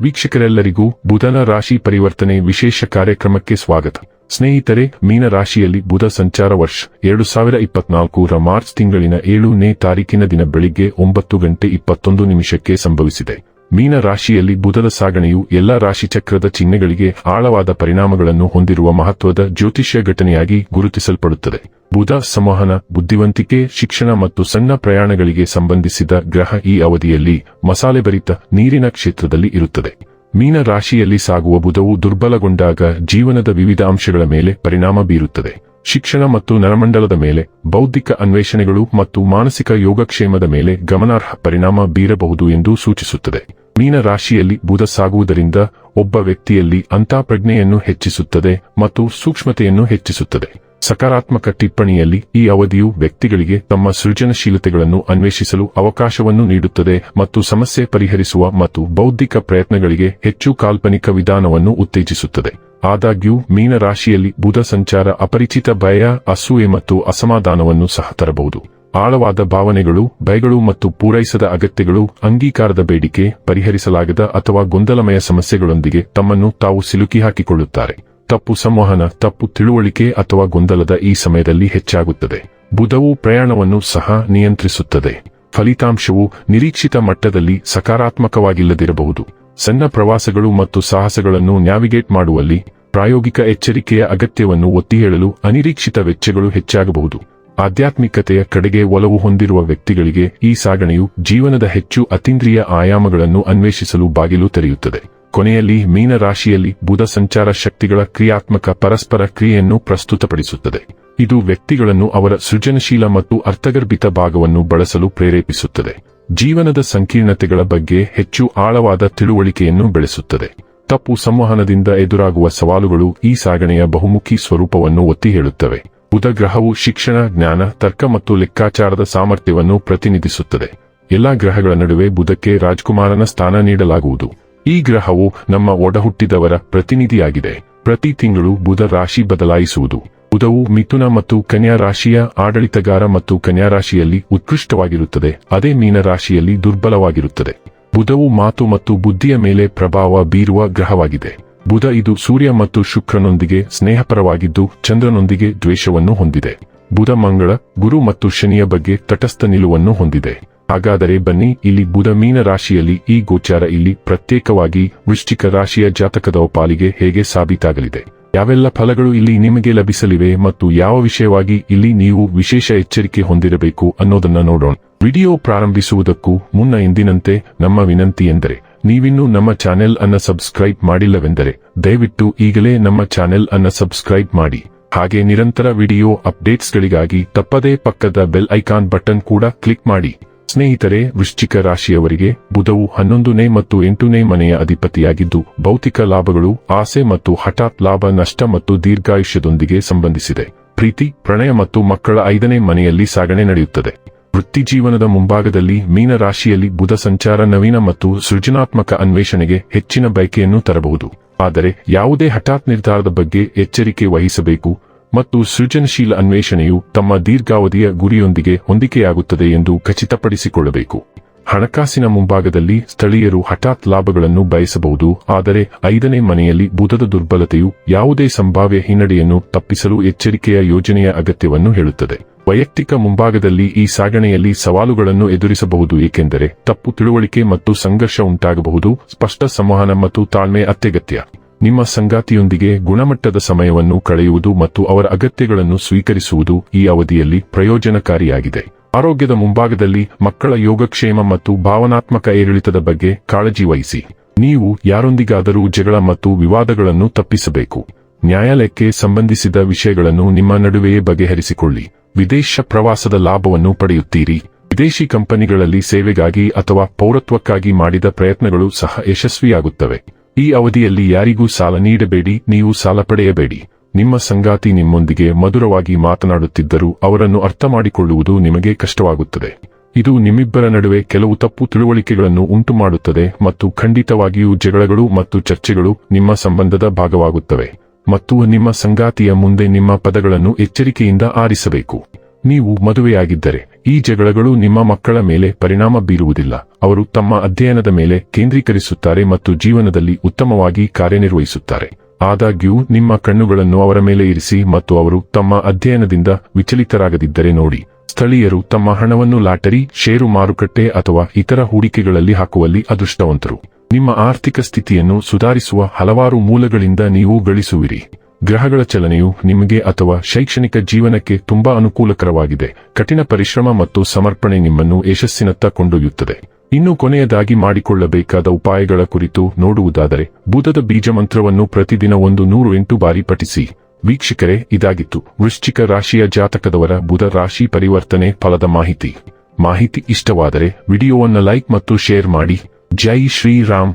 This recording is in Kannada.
ವೀಕ್ಷಕರೆಲ್ಲರಿಗೂ ಬುಧನ ರಾಶಿ ಪರಿವರ್ತನೆ ವಿಶೇಷ ಕಾರ್ಯಕ್ರಮಕ್ಕೆ ಸ್ವಾಗತ. ಸ್ನೇಹಿತರೆ, ಮೀನ ರಾಶಿಯಲ್ಲಿ ಬುಧ ಸಂಚಾರ ವರ್ಷ ಎರಡು ಸಾವಿರ ಇಪ್ಪತ್ನಾಲ್ಕರ ಮಾರ್ಚ್ ತಿಂಗಳಿನ ಏಳನೇ ತಾರೀಕಿನ ದಿನ ಬೆಳಿಗ್ಗೆ ಒಂಬತ್ತು ಗಂಟೆ ಇಪ್ಪತ್ತೊಂದು ನಿಮಿಷಕ್ಕೆ ಸಂಭವಿಸಿದೆ. ಮೀನ ರಾಶಿಯಲ್ಲಿ ಬುಧದ ಸಾಗಣೆಯು ಎಲ್ಲಾ ರಾಶಿಚಕ್ರದ ಚಿಹ್ನೆಗಳಿಗೆ ಆಳವಾದ ಪರಿಣಾಮಗಳನ್ನು ಹೊಂದಿರುವ ಮಹತ್ವದ ಜ್ಯೋತಿಷ್ಯ ಘಟನೆಯಾಗಿ ಗುರುತಿಸಲ್ಪಡುತ್ತದೆ. ಬುಧ ಸಂವಹನ, ಬುದ್ಧಿವಂತಿಕೆ, ಶಿಕ್ಷಣ ಮತ್ತು ಸಣ್ಣ ಪ್ರಯಾಣಗಳಿಗೆ ಸಂಬಂಧಿಸಿದ ಗ್ರಹ ಈ ಅವಧಿಯಲ್ಲಿ ಮಸಾಲೆಭರಿತ ನೀರಿನ ಕ್ಷೇತ್ರದಲ್ಲಿ ಇರುತ್ತದೆ. ಮೀನ ರಾಶಿಯಲ್ಲಿ ಸಾಗುವ ಬುಧವು ದುರ್ಬಲಗೊಂಡಾಗ ಜೀವನದ ವಿವಿಧ ಅಂಶಗಳ ಮೇಲೆ ಪರಿಣಾಮ ಬೀರುತ್ತದೆ. ಶಿಕ್ಷಣ ಮತ್ತು ನರಮಂಡಲದ ಮೇಲೆ ಬೌದ್ಧಿಕ ಅನ್ವೇಷಣೆಗಳು ಮತ್ತು ಮಾನಸಿಕ ಯೋಗಕ್ಷೇಮದ ಮೇಲೆ ಗಮನಾರ್ಹ ಪರಿಣಾಮ ಬೀರಬಹುದು ಎಂದು ಸೂಚಿಸುತ್ತದೆ. ಮೀನ ರಾಶಿಯಲ್ಲಿ ಬುಧ ಸಾಗುವುದರಿಂದ ಒಬ್ಬ ವ್ಯಕ್ತಿಯಲ್ಲಿ ಅಂತಃಪ್ರಜ್ಞೆಯನ್ನು ಹೆಚ್ಚಿಸುತ್ತದೆ ಮತ್ತು ಸೂಕ್ಷ್ಮತೆಯನ್ನು ಹೆಚ್ಚಿಸುತ್ತದೆ. ಸಕಾರಾತ್ಮಕ ಟಿಪ್ಪಣಿಯಲ್ಲಿ ಈ ಅವಧಿಯು ವ್ಯಕ್ತಿಗಳಿಗೆ ತಮ್ಮ ಸೃಜನಶೀಲತೆಗಳನ್ನು ಅನ್ವೇಷಿಸಲು ಅವಕಾಶವನ್ನು ನೀಡುತ್ತದೆ ಮತ್ತು ಸಮಸ್ಯೆ ಪರಿಹರಿಸುವ ಮತ್ತು ಬೌದ್ಧಿಕ ಪ್ರಯತ್ನಗಳಿಗೆ ಹೆಚ್ಚು ಕಾಲ್ಪನಿಕ ವಿಧಾನವನ್ನು ಉತ್ತೇಜಿಸುತ್ತದೆ. ಆದಾಗ್ಯೂ ಮೀನ ರಾಶಿಯಲ್ಲಿ ಬುಧ ಸಂಚಾರ ಅಪರಿಚಿತ ಭಯ, ಅಸೂಯೆ ಮತ್ತು ಅಸಮಾಧಾನವನ್ನು ಸಹ ತರಬಹುದು. ಆಳವಾದ ಭಾವನೆಗಳು, ಭಯಗಳು ಮತ್ತು ಪೂರೈಸದ ಅಗತ್ಯಗಳು, ಅಂಗೀಕಾರದ ಬೇಡಿಕೆ ಪರಿಹರಿಸಲಾಗದ ಅಥವಾ ಗೊಂದಲಮಯ ಸಮಸ್ಯೆಗಳೊಂದಿಗೆ ತಮ್ಮನ್ನು ತಾವು ಸಿಲುಕಿ ಹಾಕಿಕೊಳ್ಳುತ್ತಾರೆ. ತಪ್ಪು ಸಂವಹನ, ತಪ್ಪು ತಿಳುವಳಿಕೆ ಅಥವಾ ಗೊಂದಲದ ಈ ಸಮಯದಲ್ಲಿ ಹೆಚ್ಚಾಗುತ್ತದೆ. ಬುಧವು ಪ್ರಯಾಣವನ್ನು ಸಹ ನಿಯಂತ್ರಿಸುತ್ತದೆ. ಫಲಿತಾಂಶವು ನಿರೀಕ್ಷಿತ ಮಟ್ಟದಲ್ಲಿ ಸಕಾರಾತ್ಮಕವಾಗಿಲ್ಲದಿರಬಹುದು. ಸಣ್ಣ ಪ್ರವಾಸಗಳು ಮತ್ತು ಸಾಹಸಗಳನ್ನು ನ್ಯಾವಿಗೇಟ್ ಮಾಡುವಲ್ಲಿ ಪ್ರಾಯೋಗಿಕ ಎಚ್ಚರಿಕೆಯ ಅಗತ್ಯವನ್ನು ಒತ್ತಿ ಹೇಳಲು ಅನಿರೀಕ್ಷಿತ ವೆಚ್ಚಗಳು ಹೆಚ್ಚಾಗಬಹುದು. ಆಧ್ಯಾತ್ಮಿಕತೆಯ ಕಡೆಗೆ ಒಲವು ಹೊಂದಿರುವ ವ್ಯಕ್ತಿಗಳಿಗೆ ಈ ಸಾಗಣೆಯು ಜೀವನದ ಹೆಚ್ಚು ಅತೀಂದ್ರಿಯ ಆಯಾಮಗಳನ್ನು ಅನ್ವೇಷಿಸಲು ಬಾಗಿಲು ತೆರೆಯುತ್ತದೆ. ಕೊನೆಯಲ್ಲಿ ಮೀನ ರಾಶಿಯಲ್ಲಿ ಬುಧ ಸಂಚಾರ ಶಕ್ತಿಗಳ ಕ್ರಿಯಾತ್ಮಕ ಪರಸ್ಪರ ಕ್ರಿಯೆಯನ್ನು ಪ್ರಸ್ತುತಪಡಿಸುತ್ತದೆ. ಇದು ವ್ಯಕ್ತಿಗಳನ್ನು ಅವರ ಸೃಜನಶೀಲ ಮತ್ತು ಅರ್ಥಗರ್ಭಿತ ಭಾಗವನ್ನು ಬಳಸಲು ಪ್ರೇರೇಪಿಸುತ್ತದೆ. ಜೀವನದ ಸಂಕೀರ್ಣತೆಗಳ ಬಗ್ಗೆ ಹೆಚ್ಚು ಆಳವಾದ ತಿಳುವಳಿಕೆಯನ್ನು ಬೆಳೆಸುತ್ತದೆ. ತಪ್ಪು ಸಂವಹನದಿಂದ ಎದುರಾಗುವ ಸವಾಲುಗಳು ಈ ಸಾಗಣೆಯ ಬಹುಮುಖಿ ಸ್ವರೂಪವನ್ನು ಒತ್ತಿ ಹೇಳುತ್ತವೆ. ಬುಧ ಗ್ರಹವು ಶಿಕ್ಷಣ, ಜ್ಞಾನ, ತರ್ಕ ಮತ್ತು ಲೆಕ್ಕಾಚಾರದ ಸಾಮರ್ಥ್ಯವನ್ನು ಪ್ರತಿನಿಧಿಸುತ್ತದೆ. ಎಲ್ಲಾ ಗ್ರಹಗಳ ನಡುವೆ ಬುಧಕ್ಕೆ ರಾಜ್ಕುಮಾರನ ಸ್ಥಾನ ನೀಡಲಾಗುವುದು. ಈ ಗ್ರಹವು ನಮ್ಮ ಒಡಹುಟ್ಟಿದವರ ಪ್ರತಿನಿಧಿಯಾಗಿದೆ. ಪ್ರತಿ ತಿಂಗಳು ಬುಧ ರಾಶಿ ಬದಲಾಯಿಸುವುದು. ಬುಧವು ಮಿಥುನ ಮತ್ತು ಕನ್ಯಾ ರಾಶಿಯ ಆಡಳಿತಗಾರ ಮತ್ತು ಕನ್ಯಾ ರಾಶಿಯಲ್ಲಿ ಉತ್ಕೃಷ್ಟವಾಗಿರುತ್ತದೆ. ಅದೇ ಮೀನ ರಾಶಿಯಲ್ಲಿ ದುರ್ಬಲವಾಗಿರುತ್ತದೆ. ಬುಧವು ಮಾತು ಮತ್ತು ಬುದ್ಧಿಯ ಮೇಲೆ ಪ್ರಭಾವ ಬೀರುವ ಗ್ರಹವಾಗಿದೆ. ಬುಧ ಇದು ಸೂರ್ಯ ಮತ್ತು ಶುಕ್ರನೊಂದಿಗೆ ಸ್ನೇಹಪರವಾಗಿದ್ದು ಚಂದ್ರನೊಂದಿಗೆ ದ್ವೇಷವನ್ನು ಹೊಂದಿದೆ. ಬುಧ ಮಂಗಳ ಗುರು ಮತ್ತು ಶನಿಯ ಬಗ್ಗೆ ತಟಸ್ಥ ನಿಲುವನ್ನು ಹೊಂದಿದೆ. ಹಾಗಾದರೆ ಬನ್ನಿ, ಇಲ್ಲಿ ಬುಧ ಮೀನ ರಾಶಿಯಲ್ಲಿ ಈ ಗೋಚಾರ ಇಲ್ಲಿ ಪ್ರತ್ಯೇಕವಾಗಿ ವೃಶ್ಚಿಕ ರಾಶಿಯ ಜಾತಕದ ಪಾಲಿಗೆ ಹೇಗೆ ಸಾಬೀತಾಗಲಿದೆ? ಯಾವೆಲ್ಲ ಫಲಗಳು ಇಲ್ಲಿ ನಿಮಗೆ ಲಭಿಸಲಿವೆ ಮತ್ತು ಯಾವ ವಿಷಯವಾಗಿ ಇಲ್ಲಿ ನೀವು ವಿಶೇಷ ಎಚ್ಚರಿಕೆ ಹೊಂದಿರಬೇಕು ಅನ್ನೋದನ್ನ ನೋಡೋಣ. ವಿಡಿಯೋ ಪ್ರಾರಂಭಿಸುವುದಕ್ಕೂ ಮುನ್ನ ಎಂದಿನಂತೆ ನಮ್ಮ ವಿನಂತಿ ಎಂದರೆ, ನೀವಿನ್ನೂ ನಮ್ಮ ಚಾನೆಲ್ ಅನ್ನ ಸಬ್ಸ್ಕ್ರೈಬ್ ಮಾಡಿಲ್ಲವೆಂದರೆ, ದಯವಿಟ್ಟು ಈಗಲೇ ನಮ್ಮ ಚಾನೆಲ್ ಅನ್ನ ಸಬ್ಸ್ಕ್ರೈಬ್ ಮಾಡಿ. ಹಾಗೆ ನಿರಂತರ ವಿಡಿಯೋ ಅಪ್ಡೇಟ್ಸ್ಗಳಿಗಾಗಿ ತಪ್ಪದೇ ಪಕ್ಕದ ಬೆಲ್ ಐಕಾನ್ ಬಟನ್ ಕೂಡ ಕ್ಲಿಕ್ ಮಾಡಿ. ಸ್ನೇಹಿತರೆ, ವೃಶ್ಚಿಕ ರಾಶಿಯವರಿಗೆ ಬುಧವು ಹನ್ನೊಂದನೇ ಮತ್ತು ಎಂಟನೇ ಮನೆಯ ಅಧಿಪತಿಯಾಗಿದ್ದು, ಭೌತಿಕ ಲಾಭಗಳು, ಆಸೆ ಮತ್ತು ಹಠಾತ್ ಲಾಭ, ನಷ್ಟ ಮತ್ತು ದೀರ್ಘಾಯುಷ್ಯದೊಂದಿಗೆ ಸಂಬಂಧಿಸಿದೆ. ಪ್ರೀತಿ, ಪ್ರಣಯ ಮತ್ತು ಮಕ್ಕಳ ಐದನೇ ಮನೆಯಲ್ಲಿ ಸಾಗಣೆ ನಡೆಯುತ್ತದೆ. ವೃತ್ತಿ ಜೀವನದ ಮುಂಭಾಗದಲ್ಲಿ ಮೀನ ರಾಶಿಯಲ್ಲಿ ಬುಧ ಸಂಚಾರ ನವೀನ ಮತ್ತು ಸೃಜನಾತ್ಮಕ ಅನ್ವೇಷಣೆಗೆ ಹೆಚ್ಚಿನ ಬಯಕೆಯನ್ನು ತರಬಹುದು. ಆದರೆ, ಯಾವುದೇ ಹಠಾತ್ ನಿರ್ಧಾರದ ಬಗ್ಗೆ ಎಚ್ಚರಿಕೆ ವಹಿಸಬೇಕು. ಮತ್ತು ಸೃಜನಶೀಲ ಅನ್ವೇಷಣೆಯು ತಮ್ಮ ದೀರ್ಘಾವಧಿಯ ಗುರಿಯೊಂದಿಗೆ ಹೊಂದಿಕೆಯಾಗುತ್ತದೆ ಎಂದು ಖಚಿತಪಡಿಸಿಕೊಳ್ಳಬೇಕು. ಹಣಕಾಸಿನ ಮುಂಭಾಗದಲ್ಲಿ ಸ್ಥಳೀಯರು ಹಠಾತ್ ಲಾಭಗಳನ್ನು ಬಯಸಬಹುದು, ಆದರೆ ಐದನೇ ಮನೆಯಲ್ಲಿ ಬುಧದ ದುರ್ಬಲತೆಯು ಯಾವುದೇ ಸಂಭಾವ್ಯ ಹಿನ್ನಡೆಯನ್ನು ತಪ್ಪಿಸಲು ಎಚ್ಚರಿಕೆಯ ಯೋಜನೆಯ ಅಗತ್ಯವನ್ನು ಹೇಳುತ್ತದೆ. ವೈಯಕ್ತಿಕ ಮುಂಭಾಗದಲ್ಲಿ ಈ ಸಾಗಣೆಯಲ್ಲಿ ಸವಾಲುಗಳನ್ನು ಎದುರಿಸಬಹುದು, ಏಕೆಂದರೆ ತಪ್ಪು ತಿಳುವಳಿಕೆ ಮತ್ತು ಸಂಘರ್ಷ ಉಂಟಾಗಬಹುದು, ಸ್ಪಷ್ಟ ಸಂವಹನ ಮತ್ತು ತಾಳ್ಮೆ ಅತ್ಯಗತ್ಯ. ನಿಮ್ಮ ಸಂಗಾತಿಯೊಂದಿಗೆ ಗುಣಮಟ್ಟದ ಸಮಯವನ್ನು ಕಳೆಯುವುದು ಮತ್ತು ಅವರ ಅಗತ್ಯಗಳನ್ನು ಸ್ವೀಕರಿಸುವುದು ಈ ಅವಧಿಯಲ್ಲಿ ಪ್ರಯೋಜನಕಾರಿಯಾಗಿದೆ. ಆರೋಗ್ಯದ ಮುಂಭಾಗದಲ್ಲಿ ಮಕ್ಕಳ ಯೋಗಕ್ಷೇಮ ಮತ್ತು ಭಾವನಾತ್ಮಕ ಏರಿಳಿತದ ಬಗ್ಗೆ ಕಾಳಜಿ ವಹಿಸಿ. ನೀವು ಯಾರೊಂದಿಗಾದರೂ ಜಗಳ ಮತ್ತು ವಿವಾದಗಳನ್ನು ತಪ್ಪಿಸಬೇಕು. ನ್ಯಾಯಾಲಯಕ್ಕೆ ಸಂಬಂಧಿಸಿದ ವಿಷಯಗಳನ್ನು ನಿಮ್ಮ ನಡುವೆಯೇ ಬಗೆಹರಿಸಿಕೊಳ್ಳಿ. ವಿದೇಶ ಪ್ರವಾಸದ ಲಾಭವನ್ನು ಪಡೆಯುತ್ತೀರಿ. ವಿದೇಶಿ ಕಂಪನಿಗಳಲ್ಲಿ ಸೇವೆಗಾಗಿ ಅಥವಾ ಪೌರತ್ವಕ್ಕಾಗಿ ಮಾಡಿದ ಪ್ರಯತ್ನಗಳು ಸಹ ಯಶಸ್ವಿಯಾಗುತ್ತವೆ. ಈ ಅವಧಿಯಲ್ಲಿ ಯಾರಿಗೂ ಸಾಲ ನೀಡಬೇಡಿ, ನೀವು ಸಾಲ ಪಡೆಯಬೇಡಿ. ನಿಮ್ಮ ಸಂಗಾತಿ ನಿಮ್ಮೊಂದಿಗೆ ಮಧುರವಾಗಿ ಮಾತನಾಡುತ್ತಿದ್ದರೂ ಅವರನ್ನು ಅರ್ಥ ಮಾಡಿಕೊಳ್ಳುವುದು ನಿಮಗೆ ಕಷ್ಟವಾಗುತ್ತದೆ. ಇದು ನಿಮ್ಮಿಬ್ಬರ ನಡುವೆ ಕೆಲವು ತಪ್ಪು ತಿಳುವಳಿಕೆಗಳನ್ನು ಉಂಟುಮಾಡುತ್ತದೆ ಮತ್ತು ಖಂಡಿತವಾಗಿಯೂ ಜಗಳಗಳು ಮತ್ತು ಚರ್ಚೆಗಳು ನಿಮ್ಮ ಸಂಬಂಧದ ಭಾಗವಾಗುತ್ತವೆ ಮತ್ತು ನಿಮ್ಮ ಸಂಗಾತಿಯ ಮುಂದೆ ನಿಮ್ಮ ಪದಗಳನ್ನು ಎಚ್ಚರಿಕೆಯಿಂದ ಆರಿಸಬೇಕು. ನೀವು ಮದುವೆಯಾಗಿದ್ದರೆ ಈ ಜಗಳಗಳು ನಿಮ್ಮ ಮಕ್ಕಳ ಮೇಲೆ ಪರಿಣಾಮ ಬೀರುವುದಿಲ್ಲ. ಅವರು ತಮ್ಮ ಅಧ್ಯಯನದ ಮೇಲೆ ಕೇಂದ್ರೀಕರಿಸುತ್ತಾರೆ ಮತ್ತು ಜೀವನದಲ್ಲಿ ಉತ್ತಮವಾಗಿ ಕಾರ್ಯನಿರ್ವಹಿಸುತ್ತಾರೆ. ಆದಾಗ್ಯೂ, ನಿಮ್ಮ ಕಣ್ಣುಗಳನ್ನು ಅವರ ಮೇಲೆ ಇರಿಸಿ ಮತ್ತು ಅವರು ತಮ್ಮ ಅಧ್ಯಯನದಿಂದ ವಿಚಲಿತರಾಗದಿದ್ದರೆ ನೋಡಿ. ಸ್ಥಳೀಯರು ತಮ್ಮ ಹಣವನ್ನು ಲಾಟರಿ, ಷೇರು ಮಾರುಕಟ್ಟೆ ಅಥವಾ ಇತರ ಹೂಡಿಕೆಗಳಲ್ಲಿ ಹಾಕುವಲ್ಲಿ ಅದೃಷ್ಟವಂತರು. ನಿಮ್ಮ ಆರ್ಥಿಕ ಸ್ಥಿತಿಯನ್ನು ಸುಧಾರಿಸುವ ಹಲವಾರು ಮೂಲಗಳಿಂದ ನೀವು ಗಳಿಸುವಿರಿ. ಗ್ರಹಗಳ ಚಲನೆಯು ನಿಮಗೆ ಅಥವಾ ಶೈಕ್ಷಣಿಕ ಜೀವನಕ್ಕೆ ತುಂಬಾ ಅನುಕೂಲಕರವಾಗಿದೆ. ಕಠಿಣ ಪರಿಶ್ರಮ ಮತ್ತು ಸಮರ್ಪಣೆ ನಿಮ್ಮನ್ನು ಯಶಸ್ಸಿನತ್ತ ಕೊಂಡೊಯ್ಯುತ್ತದೆ. ಇನ್ನು ಕೊನೆಯದಾಗಿ ಮಾಡಿಕೊಳ್ಳಬೇಕಾದ ಉಪಾಯಗಳ ಕುರಿತು ನೋಡುವುದಾದರೆ, ಬುಧದ ಬೀಜ ಮಂತ್ರವನ್ನು ಪ್ರತಿದಿನ ಒಂದು ನೂರು ಎಂಟು ಬಾರಿ ಪಠಿಸಿ. ವೀಕ್ಷಕರೇ, ಇದಾಗಿತ್ತು. ವೃಶ್ಚಿಕ ರಾಶಿಯ ಜಾತಕದವರ ಬುಧ ರಾಶಿ ಪರಿವರ್ತನೆ ಫಲದ ಮಾಹಿತಿ. ಮಾಹಿತಿ ಇಷ್ಟವಾದರೆ, ವಿಡಿಯೋವನ್ನು ಲೈಕ್ ಮತ್ತು ಶೇರ್ ಮಾಡಿ. ಜೈ ಶ್ರೀರಾಮ್.